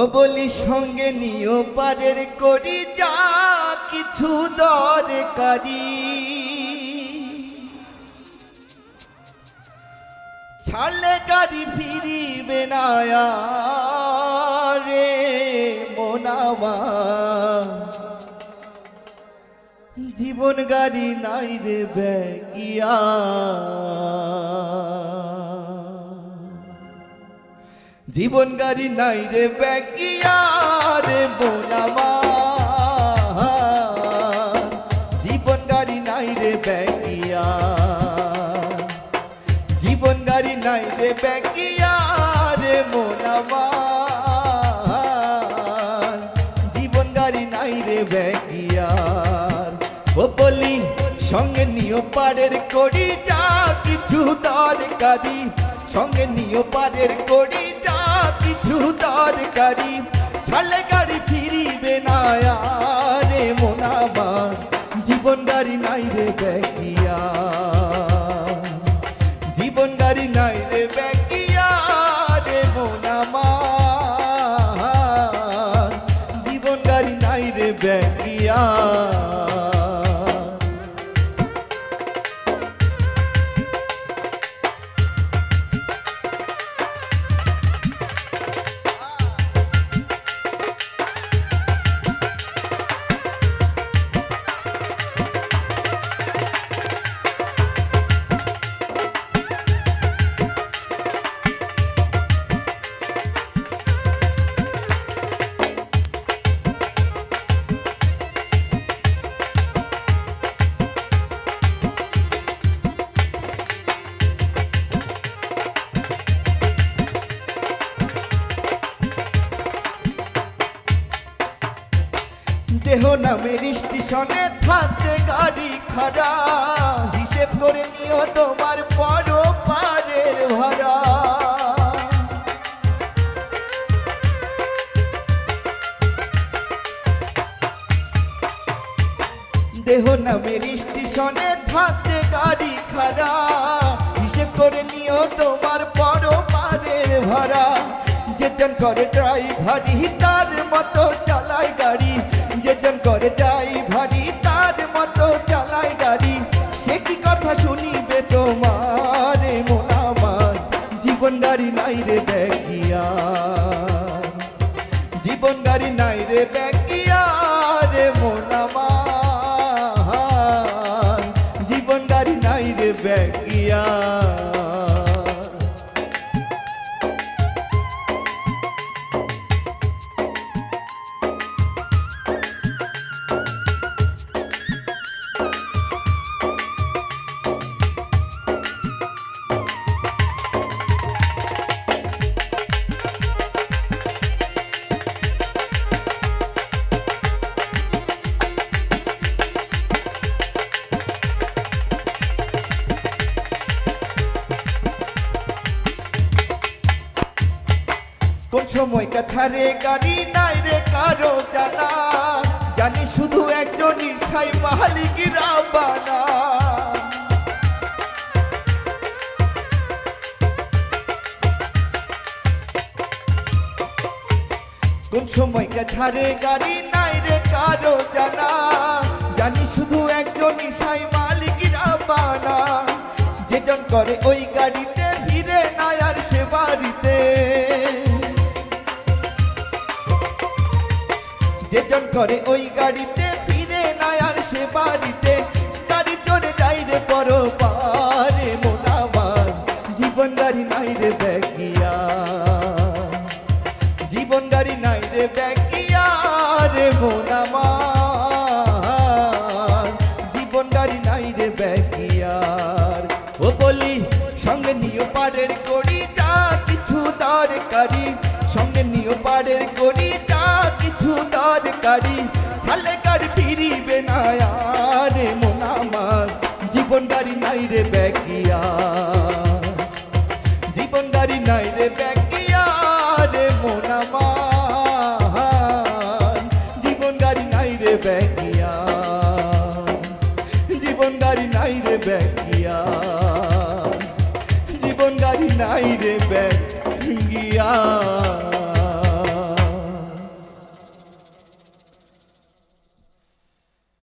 ও বলি, সঙ্গে নিও পারের করি, যা কিছু দরকারি। ছাড়লে গাড়ি ফিরিবে না রে মোনামা জীবন গাড়ি নাই রে ব্যাগিয়া। জীবন গাড়ি নাই রে ব্যাগিয়া রে মোনামা জীবন গাড়ি নাই রে ব্যাগিয়া জীবন গাড়ি নাই রে ব্যাগিয়া রে মোনামা জীবন গাড়ি নাই রে ব্যাগিয়ার। ও বলি সঙ্গে নিও পারের করি যা কিছু দরকারি। সঙ্গে নিও পারের করি যা দরকারি ছালে গাড়ি ফিরিবে না রে মোনাবা, জীবন গাড়ি নাই রে ব্যাগিয়া। জীবন গাড়ি নাই রে ব্যাগিয়া রে মোনামা জীবন গাড়ি নাই রে ব্যাগিয়া। দেহ নামের স্টেশনে থাকতে গাড়ি খারা হিসেব করে নিও তোমার বড় পারের ভাড়া। দেহ নামের স্টেশনে থাকতে গাড়ি খাড়া হিসেব করে নিও তোমার বড় পারের ভাড়া। যেজন করে ড্রাইভারি তার মতো চালায় গাড়ি যেজন করে যাই ভারী, তার মতো চালায় গাড়ি। সে কি কথা শুনিবে তোমার? মোনামার জীবন গাড়ি নাই রে ব্যাগিয়া জীবন গাড়ি নাই রে ব্যাগিয়া কোন সময় কাছারে গাড়ি নাই রে, কারও জানা। জানি শুধু একজনই সাই মালিকিরা বানা। কোন সময় কাছারে গাড়ি নাই রে, কারও জানা। জানি শুধু একজনই সাই মালিকিরা বানা। যেজন করে ওই গাড়িতে করে ওই গাড়িতে ফিরে না আর সে বাড়িতে। গাড়ি চড়ে যাই রে পর পারে মোনাবার জীবন গাড়ি নাই রে ব্যাগিয়া। জীবন গাড়ি নাই রে ব্যাগিয়া রে মোনামার জীবন গাড়ি নাই রে ব্যাগিয়ার। ও বলি, সঙ্গে নিও পাড়ের করি যা কিছু দরকারি। সঙ্গে নিও পাড়ের করি দরকারি ছালে গাড়ি ফিরিবে না রে মোনামার জীবন গাড়ি নাই রে ব্যাগিয়া। জীবন গাড়ি নাই রে ব্যাগিয়া রে মোনামার জীবন গাড়ি নাই রে ব্যাগিয়া। জীবন গাড়ি নাই রে ব্যাগিয়া। জীবন গাড়ি নাই রে